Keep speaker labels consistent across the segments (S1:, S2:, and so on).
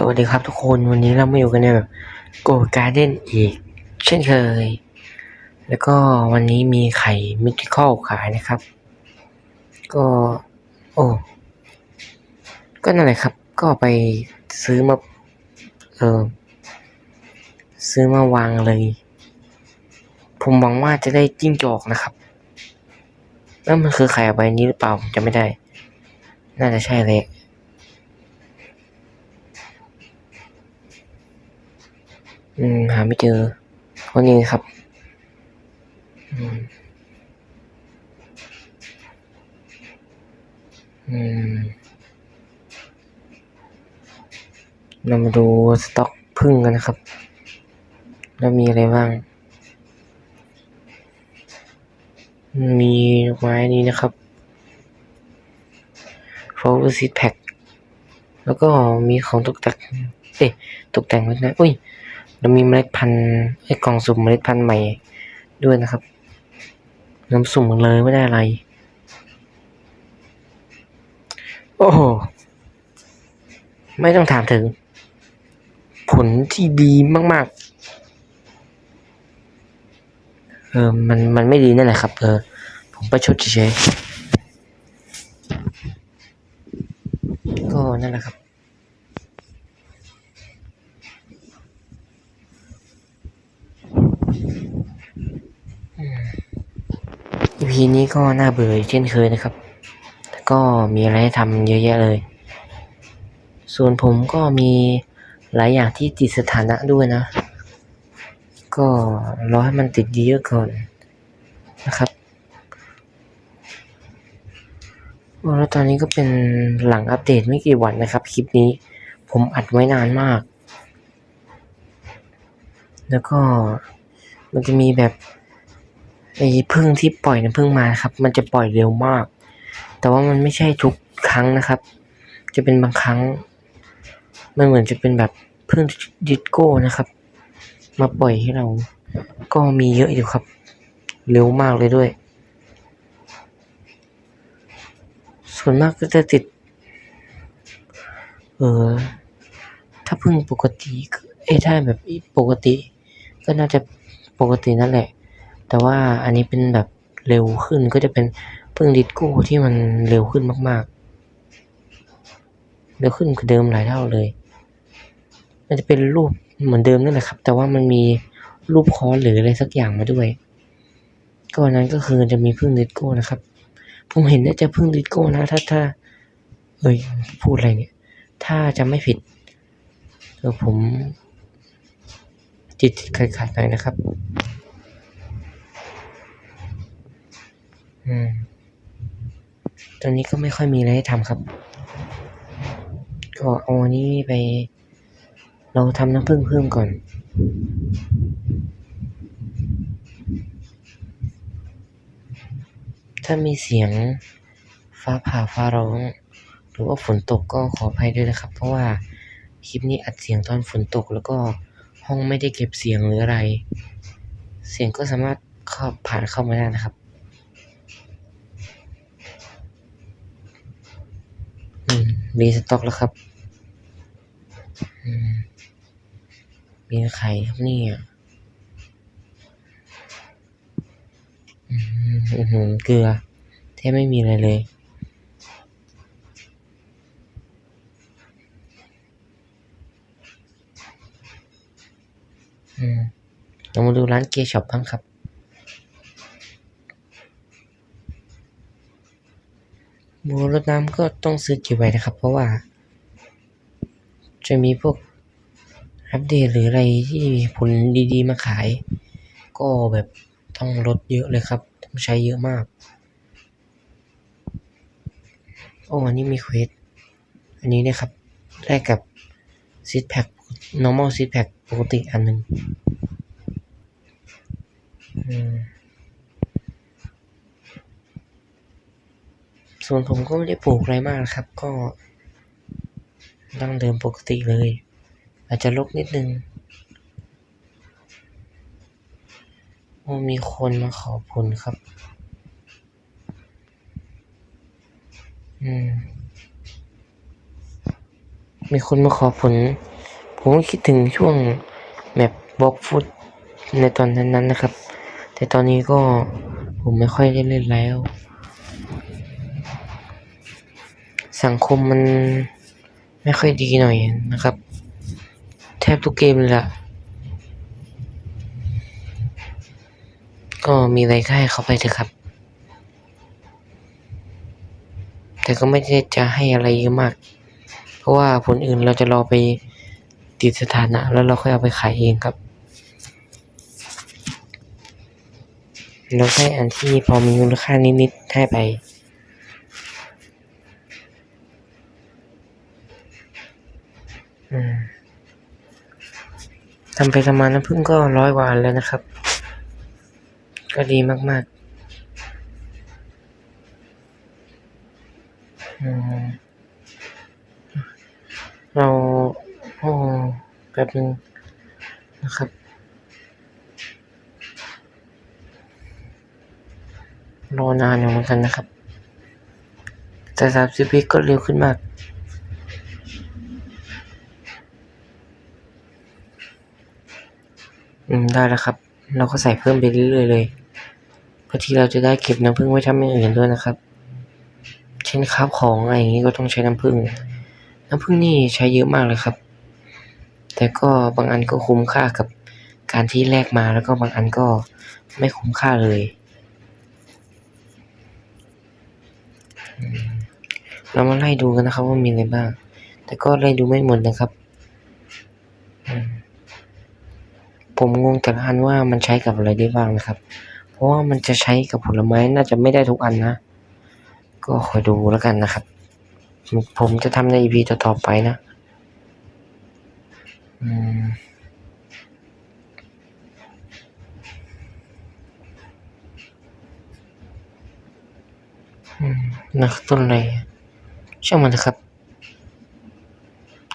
S1: สวัสดีครับทุกคนวันนี้เรามาอยู่กันในแบบโกการ์เด้นอีก เช่นเคย แล้วก็วันนี้มีไข่มิทิคอลขายนะครับ ก็ โอ้ ก็นั่นแหละครับ ก็ไปซื้อมา เออ ซื้อมาวางเลย ผมหวังว่าจะได้จิ้งจอกนะครับ แล้วมันคือไข่ใบนี้หรือเปล่าผมจะไม่ได้ น่าจะใช่เลย อืม หาไม่เจอคนนี้ครับ อืม อืมเรามาดูสต็อกพึ่งกันนะครับ แล้วมีอะไรบ้าง มีไม้นี้นะครับ f o r seed pack แล้วก็มีของตกแต่ง เอ๊ะ ตกแต่งเล็กน้อยอุ้ย แล้วมีเมล็ดพันธุ์ไอ้กล่องสุ่มเมล็ดพันธุ์ใหม่ด้วยนะครับน้ำสุ่มเลยไม่ได้อะไร โอ้โห ไม่ต้องถามถึง ผลที่ดีมาก ๆ เออ มัน มันไม่ดีนั่นแหละครับ เออ ผมประชดเฉยก็นั่นแหละครับ EP นี้ก็น่าเบื่อเช่นเคยนะครับ แต่ก็มีอะไรให้ทำเยอะแยะเลย ส่วนผมก็มีหลายอย่างที่ติดสถานะด้วยนะ ก็รอให้มันติดเยอะก่อนนะครับแล้วตอนนี้ก็เป็นหลังอัปเดตไม่กี่วันนะครับ คลิปนี้ผมอัดไว้นานมาก แล้วก็มันจะมีแบบ ไอ้พึ่งที่ปล่อยน้ำพึ่งมาครับ มันจะปล่อยเร็วมาก แต่ว่ามันไม่ใช่ทุกครั้งนะครับ จะเป็นบางครั้ง มันเหมือนจะเป็นแบบพึ่งดิสโก้นะครับ มาปล่อยให้เรา ก็มีเยอะอยู่ครับ เร็วมากเลยด้วย ส่วนมากก็จะติด เออถ้าพึ่งปกติเอ้ถ้าแบบปกติ ก็น่าจะปกตินั่นแหละ แต่ว่าอันนี้เป็นแบบเร็วขึ้นก็จะเป็นพึ่งดิสโก้ที่มันเร็วขึ้นมากๆ เร็วขึ้นกว่าเดิมหลายเท่าเลย มันจะเป็นรูปเหมือนเดิมนั่นแหละครับ แต่ว่ามันมีรูปคอนหรืออะไรสักอย่างมาด้วย ก็นั้นก็คือจะมีพึ่งดิสโก้นะครับ ผมเห็นน่าจะพึ่งดิสโก้นะ ถ้าถ้าเอ้ยพูดอะไรเนี่ย ถ้าจะไม่ผิดเออผมจิตขัดขัดหน่อยนะครับ อืมตอนนี้ก็ไม่ค่อยมีอะไรให้ทำครับ ก็เอาอันนี้ไป เราทำน้ำผึ้งเพิ่มก่อนถ้ามีเสียงฟ้าผ่าฟ้าร้อง หรือว่าฝนตกก็ขออภัยด้วยนะครับ เพราะว่าคลิปนี้อัดเสียงตอนฝนตก แล้วก็ห้องไม่ได้เก็บเสียงหรืออะไร เสียงก็สามารถเข้าผ่านเข้ามาได้นะครับ อืมมีสต็อกแล้วครับมีไข่ครับเนี่ยอืมเกลือแทบไม่มีอะไรเลย อืมเรามาดูร้านเกช็อปบ้างครับ บูรดน้ำก็ต้องซื้อเก็บไว้นะครับ เพราะว่า จะมีพวกอัปเดตหรืออะไรที่มีผลดีๆมาขาย ก็แบบต้องลดเยอะเลยครับ ต้องใช้เยอะมาก โอ้อันนี้มีเควสอันนี้นี่ยครับได้กับซีดแพ็ค normal ซีดแพ็คปกติอันหนึ่งอืม ส่วนผมก็ไม่ได้ปลูกอะไรมากครับ ก็ดั้งเดิมปกติเลย อาจจะลกนิดนึงโอ้มีคนมาขอบคุณครับ อืม มีคนมาขอผล ผมก็คิดถึงช่วงแมปบล็อกฟุตในตอนนั้นๆนะครับ แต่ตอนนี้ก็ผมไม่ค่อยได้เล่นแล้ว สังคมมันไม่ค่อยดีหน่อยนะครับ แทบทุกเกมเลยล่ะ ก็มีอะไรก็ให้เขาไปเถอะครับ แต่ก็ไม่ได้จะให้อะไรเยอะมาก เพราะว่าผลอื่นเราจะรอไปติดสถานะ แล้วเราค่อยเอาไปขายเองครับ เราให้อันที่พอมีมูลค่านิดๆให้ไป อืม ทำไปทำมาน้ำพึ่งก็ร้อยกว่าอันแล้วนะครับ ก็ดีมากๆอืมเราโอ้แป๊บนึงนะครับรอนานอยู่เหมือนกันนะครับ แต่สามสิบวิก็เร็วขึ้นมาก อืม ได้แล้วครับ เราก็ใส่เพิ่มไปเรื่อยๆเลยเพื่อที่เราจะได้เก็บน้ำผึ้งไว้ทำอย่างอื่นด้วยนะครับ เช่นคราบของอะไรอย่างนี้ก็ต้องใช้น้ำผึ้งน้ำผึ้งนี่ใช้เยอะมากเลยครับ แต่ก็บางอันก็คุ้มค่ากับการที่แลกมาแล้วก็บางอันก็ไม่คุ้มค่าเลย เรามาไล่ดูกันนะครับว่ามีอะไรบ้าง แต่ก็ไล่ดูไม่หมดนะครับอืม ผมงงแต่ละอันว่ามันใช้กับอะไรได้บ้างนะครับ เพราะว่ามันจะใช้กับผลไม้น่าจะไม่ได้ทุกอันนะ ก็คอยดูแล้วกันนะครับ ผมจะทำใน EP ต่อๆไปนะอืมนักต้นอะไรช่างมันเถอะครับ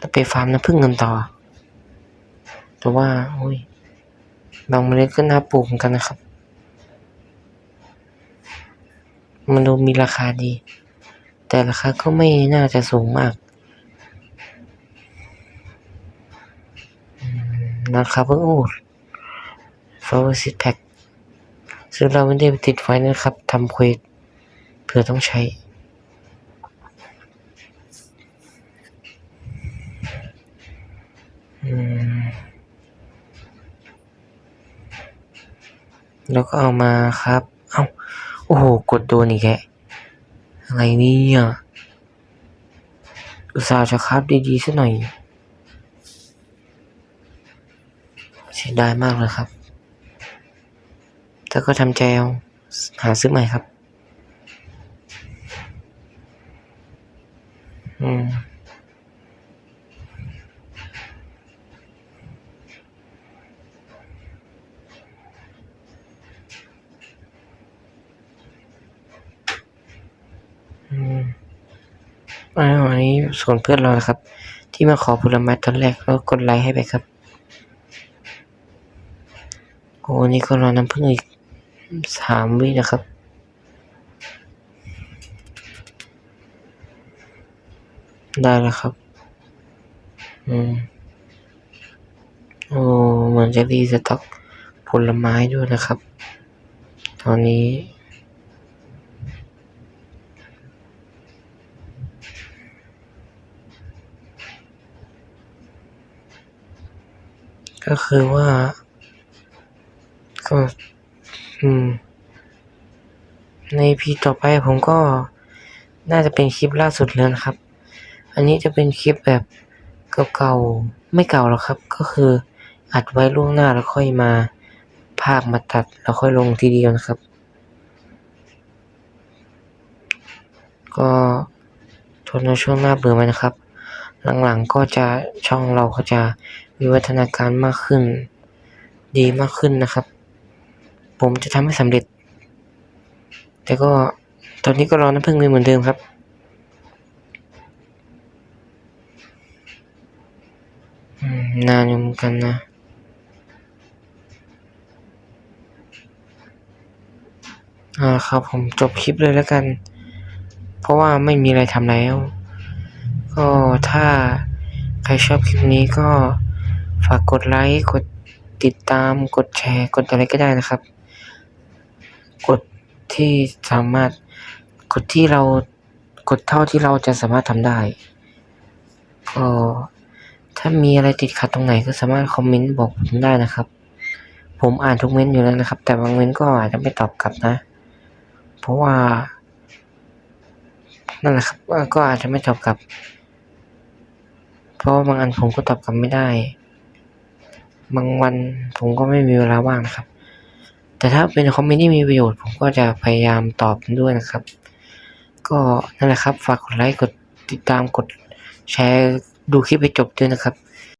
S1: จะไปฟาร์มน้ำผึ้งกันต่อแต่ว่าโอ้ย บางเมล็ดก็น่าปลูกเหมือนกันนะครับ มันดูมีราคาดี แต่ราคาก็ไม่น่าจะสูงมากอืมราคาเพิ่งโอ้ flower seed pack ซึ่งเราไม่ได้ไปติดไว้นะครับทำเควสเผื่อต้องใช้อืม แล้วก็เอามาครับ เอ้า โอ้โห กดโดนอีกแกอะไรเนี่ยอุตส่าห์จะครับดีๆซะหน่อยเสียดายมากเลยครับ แต่ก็ทำใจเอาหาซื้อใหม่ครับ อืม อืมอันนี้ส่วนเพื่อนเรานะครับ ที่มาขอผลไม้ตอนแรกแล้วกดไลค์ให้ไปครับ โอ้นี่ก็รอน้ำพึ่งอีกสามวินะครับได้แล้วครับ อืม โอ้ เหมือนจะรีสต็อกผลไม้ด้วยนะครับ ตอนนี้ ก็คือว่า ก็ อืม ในพีต่อไปผมก็น่าจะเป็นคลิปล่าสุดแล้วนะครับ อันนี้จะเป็นคลิปแบบเก่าๆไม่เก่าหรอกครับ ก็คืออัดไว้ล่วงหน้าแล้วค่อยมาภาคมาตัดแล้วค่อยลงทีเดียวนะครับ ก็ทนในช่วงหน้าเบื่อไหมนะครับ หลังๆก็จะช่องเราก็จะวิวัฒนาการมากขึ้น ดีมากขึ้นนะครับ ผมจะทำให้สำเร็จ แต่ก็ตอนนี้ก็รอน้ำพึ่งเหมือนเดิมครับนานอยู่เหมือนกันนะอ่าครับผมจบคลิปเลยแล้วกัน เพราะว่าไม่มีอะไรทำแล้ว ก็ถ้าใครชอบคลิปนี้ก็ฝากกดไลค์ กดติดตาม กดแชร์ กดอะไรก็ได้นะครับ กดที่สามารถ กดที่เรา กดเท่าที่เราจะสามารถทำได้ ก็ถ้ามีอะไรติดขัดตรงไหนก็สามารถคอมเมนต์บอกผมได้นะครับ ผมอ่านทุกเม้นต์อยู่แล้วนะครับ แต่บางเม้นต์ก็อาจจะไม่ตอบกลับนะ เพราะว่า นั่นแหละครับ ก็อาจจะไม่ตอบกลับ เพราะว่าบางอันผมก็ตอบกลับไม่ได้ บางวันผมก็ไม่มีเวลาว่างนะครับ แต่ถ้าเป็นคอมเมนต์ที่มีประโยชน์ ผมก็จะพยายามตอบด้วยนะครับ ก็นั่นแหละครับ ฝากกดไลค์ กดติดตาม กดแชร์ ดูคลิปให้จบด้วยนะครับ